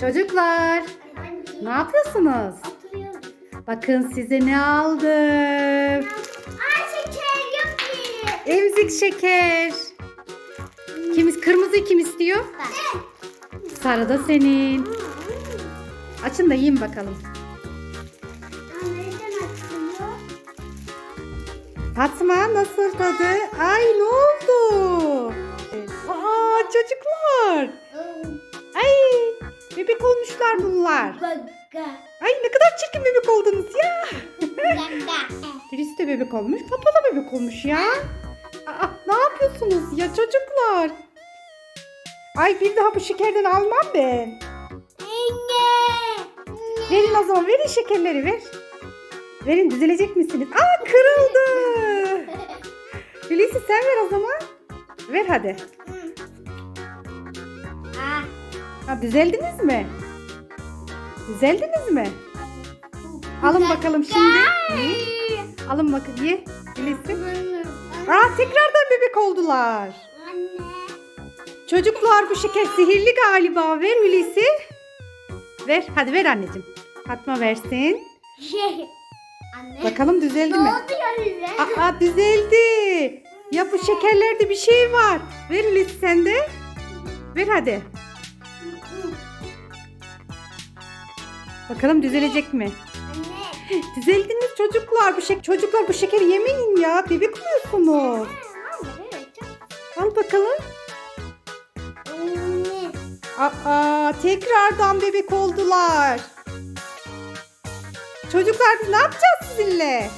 Çocuklar ne yapıyorsunuz? Oturuyorum. Bakın size ne aldım. Aa şeker yok ki. Emzik şeker. Kim, kırmızı kim istiyor? Ben. Sarı da senin. Açın da yiyin bakalım. Fatma nasıl tadı? Ay ne oldu? Bebek olmuşlar bunlar. Ay ne kadar çirkin bebek oldunuz ya. Birisi de bebek olmuş. Papa da bebek olmuş ya. Aa, ne yapıyorsunuz ya çocuklar? Ay bir daha bu şekerden almam ben. Anne. Verin o zaman verin şekerleri ver. Verin düzelecek misiniz? Aa kırıldı. Hulusi sen ver o zaman. Ver hadi. Aa. Ha, düzeldiniz mi? Düzeldiniz mi? Alın bakalım şimdi. Ye. Alın bakın ye. Hulusi. Aa tekrardan bebek oldular. Anne. Çocuklar bu şeker sihirli galiba. Ver Hulusi. Ver. Hadi ver anneciğim. Fatma versin. Anne. Bakalım düzeldi mi? size? Aa düzeldi. Ya bu şekerlerde bir şey var. Ver Hulusi sen de. Ver hadi. Bakalım düzelecek mi? Anne. Düzeldiniz çocuklar. Bu şek çocuklar bu şekeri yemeyin ya. Bebek oluyorsunuz. Al bakalım. Anne. Aa tekrardan bebek oldular. Çocuklar biz ne yapacağız sizinle?